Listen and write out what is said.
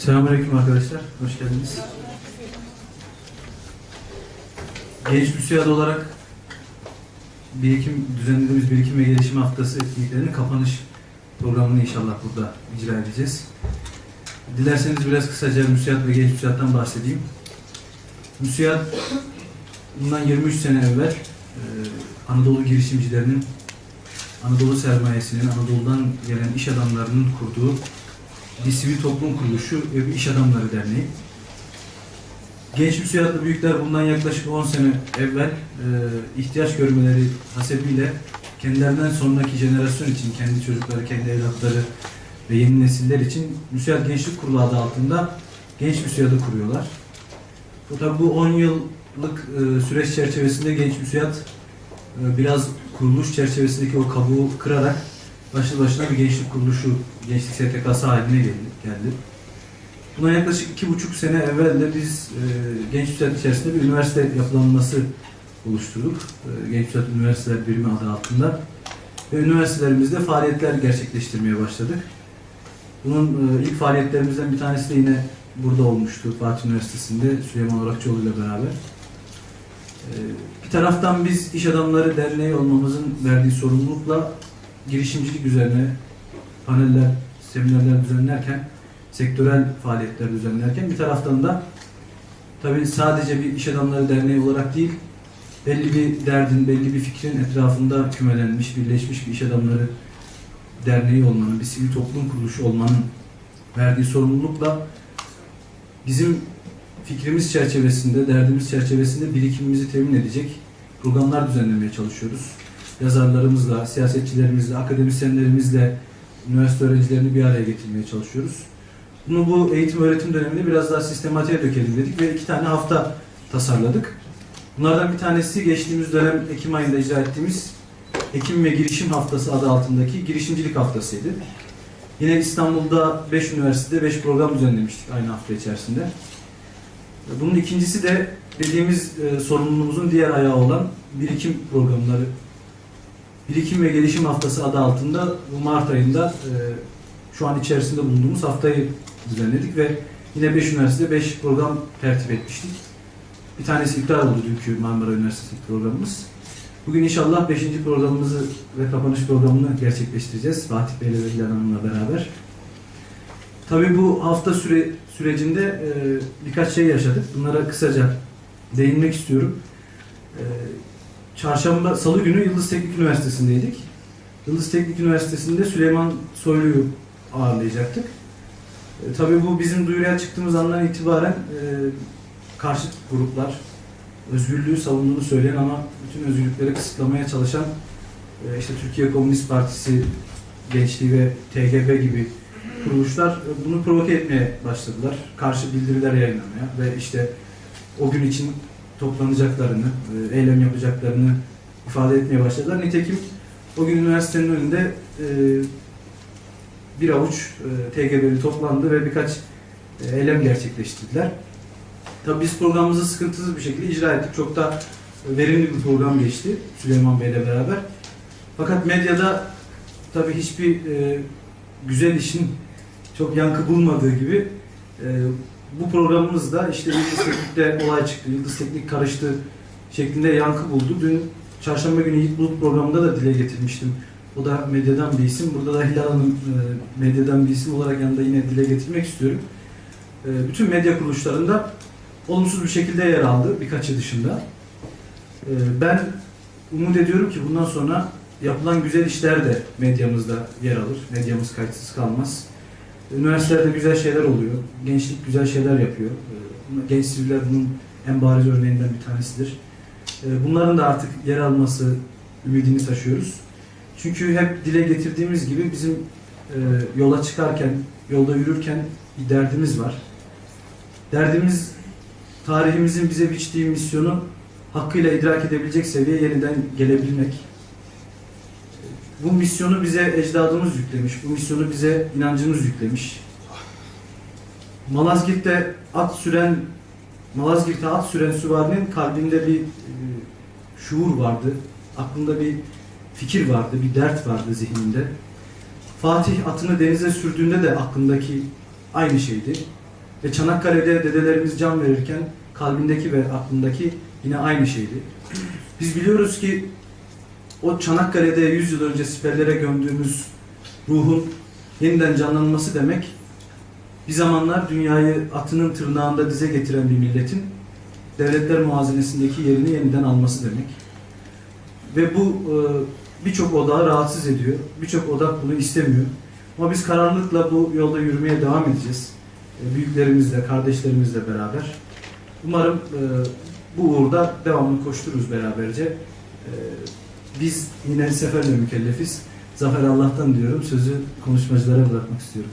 Selamünaleyküm arkadaşlar. Hoş geldiniz. Genç müsiyat olarak birikim düzenlediğimiz birikim ve gelişim haftası etkinliklerinin kapanış programını inşallah burada icra edeceğiz. Dilerseniz biraz kısaca müsiyat ve genç müsiyattan bahsedeyim. Müsiyat bundan 23 sene evvel e, Anadolu girişimcilerinin Anadolu sermayesinin, Anadolu'dan gelen iş adamlarının kurduğu bir toplum kuruluşu ve bir iş adamları derneği. Genç müsiyatlı büyükler bundan yaklaşık 10 sene evvel e, ihtiyaç görmeleri hasebiyle kendilerinden sonraki jenerasyon için, kendi çocukları, kendi evlatları ve yeni nesiller için Müsiyat Gençlik Kurulu adı altında genç müsiyatı kuruyorlar. Bu tabi bu 10 yıllık e, süreç çerçevesinde genç müsiyat e, biraz kuruluş çerçevesindeki o kabuğu kırarak başlı başına bir gençlik kuruluşu, gençlik STK'sı haline geldi. Buna yaklaşık iki buçuk sene evvel de biz e, Genç Müsait içerisinde bir üniversite yapılanması oluşturduk. E, Genç Müsait Üniversiteler Birimi adı altında. Ve üniversitelerimizde faaliyetler gerçekleştirmeye başladık. Bunun e, ilk faaliyetlerimizden bir tanesi de yine burada olmuştu. Fatih Üniversitesi'nde Süleyman Orakçıoğlu ile beraber. E, bir taraftan biz İş Adamları Derneği olmamızın verdiği sorumlulukla girişimcilik üzerine paneller, seminerler düzenlerken, sektörel faaliyetler düzenlerken bir taraftan da tabii sadece bir iş adamları derneği olarak değil, belli bir derdin, belli bir fikrin etrafında kümelenmiş, birleşmiş bir iş adamları derneği olmanın, bir sivil toplum kuruluşu olmanın verdiği sorumlulukla bizim fikrimiz çerçevesinde, derdimiz çerçevesinde birikimimizi temin edecek programlar düzenlemeye çalışıyoruz yazarlarımızla, siyasetçilerimizle, akademisyenlerimizle, üniversite öğrencilerini bir araya getirmeye çalışıyoruz. Bunu bu eğitim öğretim döneminde biraz daha sistematiğe dökelim dedik ve iki tane hafta tasarladık. Bunlardan bir tanesi geçtiğimiz dönem Ekim ayında icra ettiğimiz Ekim ve Girişim Haftası adı altındaki girişimcilik haftasıydı. Yine İstanbul'da 5 üniversitede 5 program düzenlemiştik aynı hafta içerisinde. Bunun ikincisi de dediğimiz e, sorumluluğumuzun diğer ayağı olan birikim programları Birikim ve Gelişim Haftası adı altında bu Mart ayında e, şu an içerisinde bulunduğumuz haftayı düzenledik ve yine 5 üniversitede 5 program tertip etmiştik. Bir tanesi iptal oldu dünkü Marmara Üniversitesi programımız. Bugün inşallah 5. programımızı ve kapanış programını gerçekleştireceğiz Fatih Bey ile Hilal Hanım'la beraber. Tabii bu hafta süre, sürecinde e, birkaç şey yaşadık. Bunlara kısaca değinmek istiyorum. E, Çarşamba, Salı günü Yıldız Teknik Üniversitesi'ndeydik. Yıldız Teknik Üniversitesi'nde Süleyman Soylu'yu ağırlayacaktık. E, tabii bu bizim duyuruya çıktığımız andan itibaren e, karşıt gruplar, özgürlüğü savunduğunu söyleyen ama bütün özgürlükleri kısıtlamaya çalışan e, işte Türkiye Komünist Partisi, Gençliği ve TGB gibi kuruluşlar e, bunu provoke etmeye başladılar. Karşı bildiriler yayınlamaya ve işte o gün için toplanacaklarını, e, eylem yapacaklarını ifade etmeye başladılar. Nitekim o gün üniversitenin önünde e, bir avuç e, TGB'li toplandı ve birkaç eylem gerçekleştirdiler. Tabii biz programımızı sıkıntısız bir şekilde icra ettik. Çok da verimli bir program geçti Süleyman Bey ile beraber. Fakat medyada tabii hiçbir güzel işin çok yankı bulmadığı gibi bu programımızda işte Yıldız Teknik'te olay çıktı, Yıldız Teknik karıştı şeklinde yankı buldu. Dün çarşamba günü Yiğit Bulut programında da dile getirmiştim. O da medyadan bir isim. Burada da Hilal Hanım e, medyadan bir isim olarak yanında yine dile getirmek istiyorum. E, bütün medya kuruluşlarında olumsuz bir şekilde yer aldı birkaçı dışında. E, ben umut ediyorum ki bundan sonra yapılan güzel işler de medyamızda yer alır. Medyamız kayıtsız kalmaz. Üniversitelerde güzel şeyler oluyor. Gençlik güzel şeyler yapıyor. Ee, Genç siviller bunun en bariz örneğinden bir tanesidir. Ee, Bunların da artık yer alması ümidini taşıyoruz. Çünkü hep dile getirdiğimiz gibi bizim e, yola çıkarken, yolda yürürken bir derdimiz var. Derdimiz tarihimizin bize biçtiği misyonu hakkıyla idrak edebilecek seviyeye yeniden gelebilmek. Bu misyonu bize ecdadımız yüklemiş. Bu misyonu bize inancımız yüklemiş. Malazgirt'te at süren Malazgirt'te at süren süvarinin kalbinde bir e, şuur vardı. Aklında bir fikir vardı, bir dert vardı zihninde. Fatih atını denize sürdüğünde de aklındaki aynı şeydi. Ve Çanakkale'de dedelerimiz can verirken kalbindeki ve aklındaki yine aynı şeydi. Biz biliyoruz ki o Çanakkale'de 100 yıl önce siperlere gömdüğümüz ruhun yeniden canlanması demek bir zamanlar dünyayı atının tırnağında dize getiren bir milletin devletler muhazinesindeki yerini yeniden alması demek. Ve bu e, birçok odağı rahatsız ediyor. Birçok odak bunu istemiyor. Ama biz kararlılıkla bu yolda yürümeye devam edeceğiz. E, büyüklerimizle, kardeşlerimizle beraber. Umarım e, bu uğurda devamlı koştururuz beraberce. E, biz yine seferle mükellefiz. Zafer Allah'tan diyorum. Sözü konuşmacılara bırakmak istiyorum.